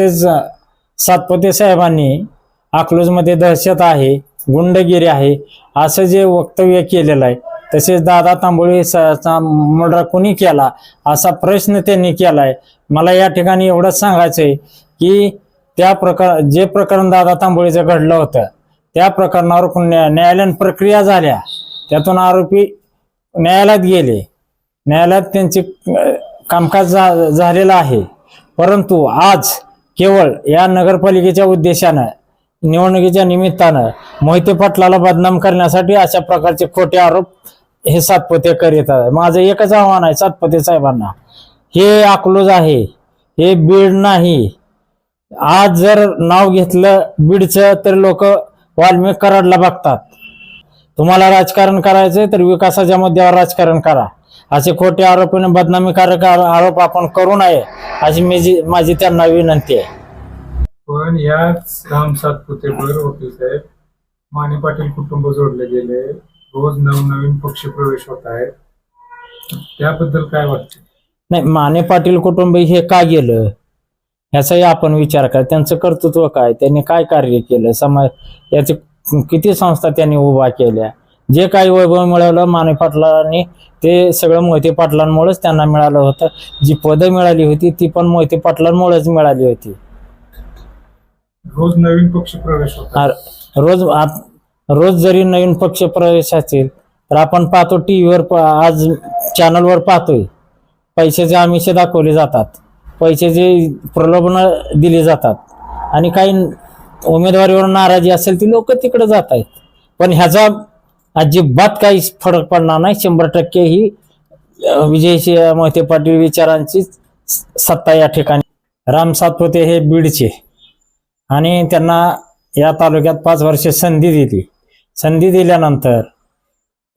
तसेच सातपुते साहेबांनी अकलूजमध्ये दहशत आहे गुंडगिरी आहे असं जे वक्तव्य केलेलं आहे तसेच दादा तांबोळी मुडरा कुणी कोणी केला असा प्रश्न त्यांनी केलाय. मला या ठिकाणी एवढंच सांगायचंय की त्या प्रकार जे प्रकरण दादा तांबोळीचं घडलं होतं त्या प्रकरणावर न्यायालयीन प्रक्रिया झाल्या त्यातून आरोपी न्यायालयात गेले. न्यायालयात त्यांचे कामकाज झा- झालेलं आहे. परंतु आज केवळ या नगरपालिकेच्या उद्देशानं निवडणुकीच्या निमित्तानं मोहिते पाटलाला बदनाम करण्यासाठी अशा प्रकारचे खोटे आरोप हे सातपुते करीत आहे माझं एकच आव्हान आहे सातपते साहेबांना. हे अकलूज आहे हे बीड नाही. आज जर नाव घेतलं बीडचं तर लोक वाल्मिक कराडला बघतात. तुम्हाला राजकारण करायचंय तर विकासाच्या मुद्द्यावर राजकारण करा. असे खोटे आरोप आणि बदनामीकारक आरोप आपण करू नये अशी मी माझी त्यांना विनंती आहे. पण याच राम सातपुतेवर वकील साहेब. माने पाटील कुटुंब जोडले गेले. रोज नवनवीन पक्ष प्रवेश होत आहेत त्याबद्दल काय वाटतं? नाही माने पाटील कुटुंब हे का गेलं? ह्याचाही आपण विचार करा. त्यांचं कर्तृत्व काय? त्यांनी काय कार्य केलं? समाज याचे किती संस्था त्यांनी उभा केल्या? जे काही वैभव मिळवलं माने पाटलांनी ते सगळं मोहिते पाटलांमुळेच त्यांना मिळालं होतं. जी पदं मिळाली होती ती पण मोहिते पाटलांमुळेच मिळाली होती. रोज नवीन पक्ष प्रवेश होत. रोज आप- रोज जरी नवीन पक्ष प्रवेश असेल तर आपण पाहतो टी व्हीवर आज चॅनलवर पाहतोय. पैशाचे आमिष दाखवले जातात पैशाचे प्रलोभन दिली जातात आणि काही उमेदवारीवर नाराजी असेल ती लोक तिकडे जात आहेत पण ह्याचा अजिबात काहीच फरक पडणार नाही. शंभर टक्के ही अं, विजयशी मोहिते पाटील विचारांची सत्ता या ठिकाणी. राम सातपुते हे बीडचे. आणि त्यांना या तालुक्यात पाच वर्ष संधी दिली. संधी दिल्यानंतर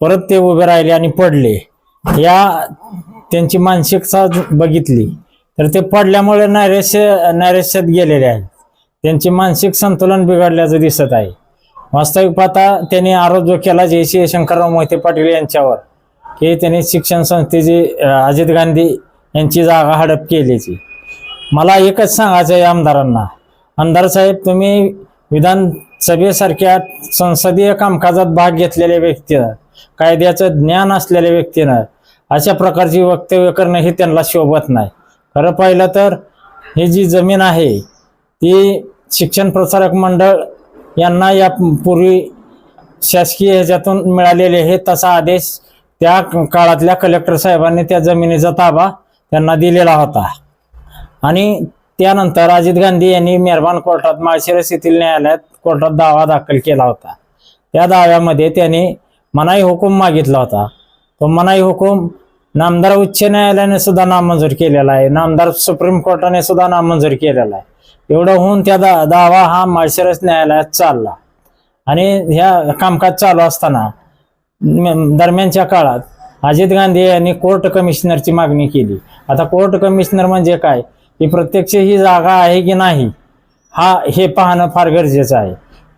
परत ते उभे राहिले आणि पडले. या त्यांची मानसिकता बघितली. तर ते पडल्यामुळे नैराश्य नैराश्यात गेलेले आहेत. त्यांचे मानसिक संतुलन बिघडल्याचं दिसत आहे. वास्तविक पाहता त्यांनी आरोप जो केला जयश्री शंकरराव मोहिते पाटील यांच्यावर की त्यांनी शिक्षण संस्थेची अजित गांधी यांची जागा हडप केलीची. मला एकच सांगायचं आहे आमदारांना. आमदार साहेब तुम्ही विधानसभेसारख्या संसदीय कामकाजात भाग घेतलेल्या व्यक्तीनं कायद्याचं ज्ञान असलेल्या व्यक्तीनं अशा प्रकारची वक्तव्य करणं हे त्यांना शोभत नाही. खरं पाहिलं तर ही जी जमीन आहे ती शिक्षण प्रसारक मंडळ यांना या पूर्वी शासकीय ह्याच्यातून मिळालेले हे तसा आदेश त्या काळातल्या कलेक्टर साहेबांनी त्या जमिनीचा ताबा त्यांना दिलेला होता. आणि त्यानंतर अजित गांधी यांनी मेहरबान कोर्टात माळशिरस येथील न्यायालयात कोर्टात दावा दाखल केला होता. त्या दाव्यामध्ये त्यांनी मनाई हुकूम मागितला होता. तो मनाई हुकूम नामदार उच्च न्यायालयाने सुद्धा नामंजूर केलेला आहे. नामदार सुप्रीम कोर्टाने सुद्धा नामंजूर केलेला आहे. एवढं होऊन त्या दा दावा हा माळशिरस न्यायालयात चालला. आणि ह्या कामकाज चालू असताना दरम्यानच्या काळात अजित गांधी यांनी कोर्ट कमिशनरची मागणी केली. आता कोर्ट कमिशनर म्हणजे काय? की प्रत्यक्ष ही जागा आहे की नाही हा हे पाहणं फार गरजेचं आहे.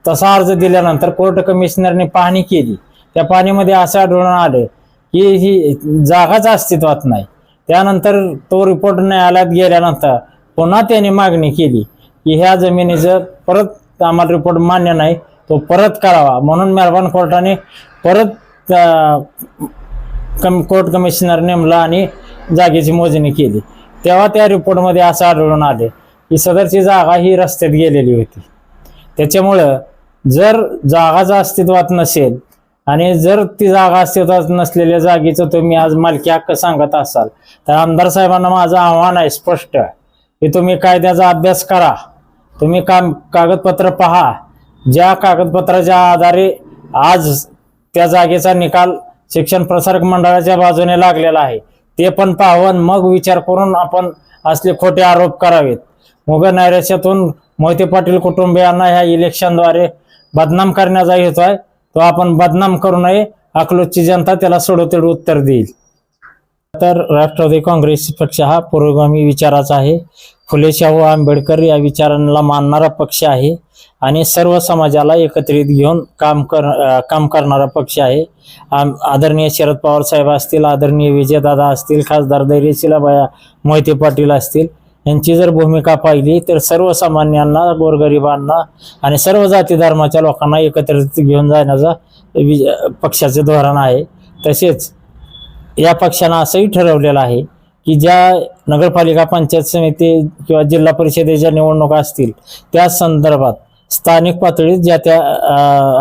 तसा अर्ज दिल्यानंतर कोर्ट कमिशनरने पाहणी केली. त्या पाहणीमध्ये असं आढळून आलं की ही जागाच अस्तित्वात नाही. त्यानंतर तो रिपोर्ट न्यायालयात गेल्यानंतर पुन्हा त्यांनी मागणी केली. की ह्या जमिनीचं परत आम्हाला रिपोर्ट मान्य नाही तो परत करावा. म्हणून मेहरबान कोर्टाने परत कम कोर्ट कमिशनर नेमला आणि जागेची मोजणी केली. तेव्हा त्या रिपोर्टमध्ये असं आढळून आले की सदरची जागा ही रस्त्यात गेलेली होती. त्याच्यामुळं जर जागाच अस्तित्वात नसेल आणि जर ती जागा अस्तित्वात नसलेल्या जागेचं तुम्ही आज मालकी हक्क सांगत असाल तर आमदार साहेबांना माझं आव्हान आहे स्पष्ट की तुम्ही कायद्याचा अभ्यास करा. तुम्ही काम कागदपत्र पहा. ज्या कागदपत्राच्या आधारे आज त्या जागेचा निकाल शिक्षण प्रसारक मंडळाच्या बाजूने लागलेला आहे ते पण पाहून मग विचार करून आपण असले खोटे आरोप करावेत. मुघल नैराश्यातून मोहिते पाटील कुटुंबियांना ह्या इलेक्शनद्वारे बदनाम करण्याचा हेतू आहे. तो आपण बदनाम करू नये. अकलूजची जनता त्याला सोडोतेड उत्तर देईल. तर राष्ट्रवादी काँग्रेस पक्ष हा पुरोगामी विचाराचा आहे. फुले शाहू आंबेडकर या विचारांना मानणारा पक्ष आहे आणि सर्व समाजाला एकत्रित घेऊन काम कर काम करणारा पक्ष आहे. आम- आदरणीय शरद पवार साहेब असतील आदरणीय विजयदादा असतील खासदार धैर्यशीलाबाया मोहिते पाटील असतील यांची जर भूमिका पाहिली तर सर्वसामान्यांना गोरगरिबांना आणि सर्व जाती धर्माच्या लोकांना एकत्रित घेऊन जाण्याचा पक्षाचे धोरण आहे. तसेच या पक्षानं असंही ठरवलेलं आहे की ज्या नगरपालिका पंचायत समिती किंवा जिल्हा परिषदेच्या निवडणुका असतील त्या संदर्भात स्थानिक पातळीत ज्या त्या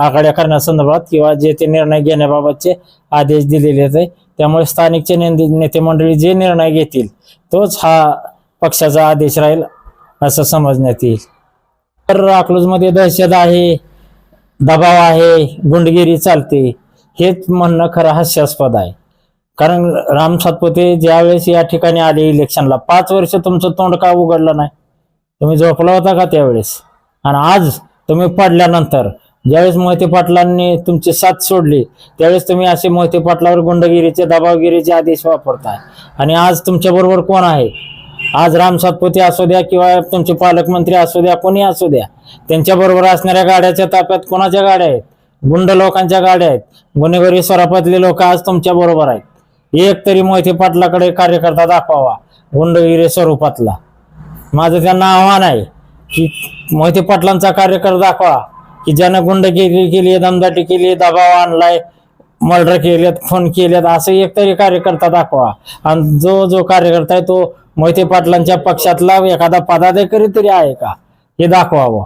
आघाड्या करण्यासंदर्भात किंवा जे ते निर्णय घेण्याबाबतचे आदेश दिलेले आहेत त्यामुळे स्थानिकचे नेते मंडळी जे निर्णय घेतील तोच हा पक्षाचा आदेश राहील असं समजण्यात येईल. तर अकलूजमध्ये दहशत आहे दबाव आहे गुंडगिरी चालते हेच म्हणणं खरं हास्यास्पद आहे. कारण राम सातपुते ज्यावेळेस या ठिकाणी आले इलेक्शनला पाच वर्ष तुमचं तोंड का उघडलं नाही? तुम्ही झोपला होता का त्यावेळेस? आणि आज तुम्ही पडल्यानंतर ज्यावेळेस मोहिते पाटलांनी तुमची साथ सोडली त्यावेळेस तुम्ही असे मोहिते पाटलावर गुंडगिरीचे दबावगिरीचे आदेश वापरताय. आणि आज तुमच्या बरोबर कोण आहे? आज राम सातपुते असू द्या किंवा तुमचे पालकमंत्री असू द्या कोणी असू द्या त्यांच्या बरोबर असणाऱ्या गाड्याच्या ताफ्यात कोणाच्या गाड्या आहेत? गुंड लोकांच्या गाड्या आहेत. गुन्हेगारी स्वरापातले लोक आज तुमच्या बरोबर आहेत. एक तरी मोहिते पाटलाकडे कार्यकर्ता दाखवावा गुंडगिरी स्वरूपातला. माझं त्यांना आव्हान आहे की मोहिते पाटलांचा कार्यकर्ता दाखवा की ज्यानं गुंडगिरी केली दमदाटी केली दबाव आणलाय मर्डर केलेत खून केलेत असं एक तरी कार्यकर्ता दाखवा. आणि जो जो कार्यकर्ता आहे तो मोहिते पाटलांच्या पक्षातला एखादा पदाधिकारी तरी आहे का? हे दाखवावं.